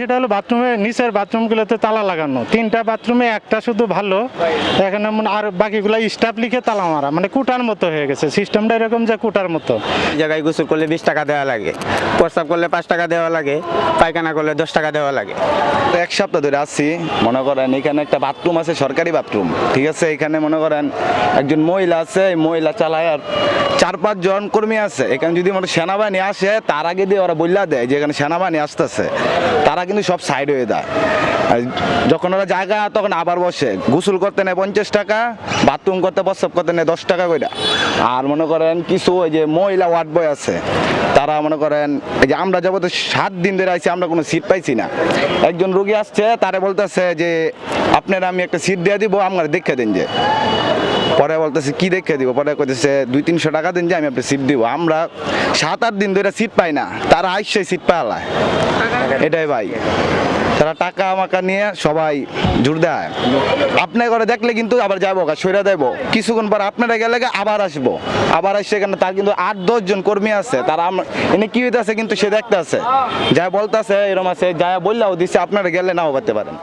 সেটা হলো বাথরুমে নিচের বাথরুমগুলোতে তালা লাগানো। তিনটা বাথরুমে একটা শুধু ভালো। এখানে মনে আর বাকিগুলো স্টাফ লিখে তালা মারা। মানে কুটার মতো হয়ে গেছে। সিস্টেমটা এরকম যে কুটার মতো। জায়গায় গোসল করলে বিশ টাকা দেওয়া লাগে। প্রস্রাব করলে পাঁচ টাকা দেওয়া লাগে। পায়খানা করলে দশ টাকা দেওয়া লাগে। তো এক সপ্তাহ ধরে আসছি মনে করেন এখানে একটা বাথরুম আছে সরকারি বাথরুম। ঠিক আছে? এখানে মনে করেন একজন মহিলা আছে। এই মহিলা চালায় আর চার পাঁচ জন কর্মী আছে। এখানে যদি মনে সেনাবাহিনী আসে তার আগে দিয়ে ওরা বললা দেয় যে এখানে সেনাবাহিনী আসতেছে। তারা কিন্তু সব সাইড হয়ে আর যখন ওরা জায়গা, তখন আবার বসে। গোসল করতে নেয় পঞ্চাশ টাকা বাথরুম করতে, প্রস্রাব করতে নেয় দশ টাকা করে আর মনে করেন কিছু ওই যে মহিলা ওয়ার্ড বয় আছে, তারা মনে করেন, এই যে আমরা যাব তো সাত দিন ধরে আইছি, আমরা কোনো সিট পাইছি না। একজন রুগী আসছে, তারে বলতেছে যে, আপনারা আমি একটা সিট দিয়ে দিব, আমার দেখে দিন যে। পরে বলতেছে, কি দেখে দিব? পরে কইতেছে, দুই তিনশো টাকা দিন যে, আমি আপনি সিট দিব। আমরা সাত আট দিন ধরে সিট পাই না, তারা আইসে সিট পালায়। এটাই ভাই। তারা টাকা আমাকে নিয়ে সবাই জোর দেয়। আপনার ঘরে দেখলে কিন্তু আবার যাব সইরা দেবো। কিছুক্ষণ পর আপনারা গেলে আবার আসব। আবার আসছে এখানে তার কিন্তু আট, দশ জন কর্মী আছে। তারা এনে কি হইতেছে কিন্তু সে দেখতে আছে যা বলতেছে এরকম আছে, যা বললেও দিচ্ছে আপনারা গেলে নাও করতে পারেন।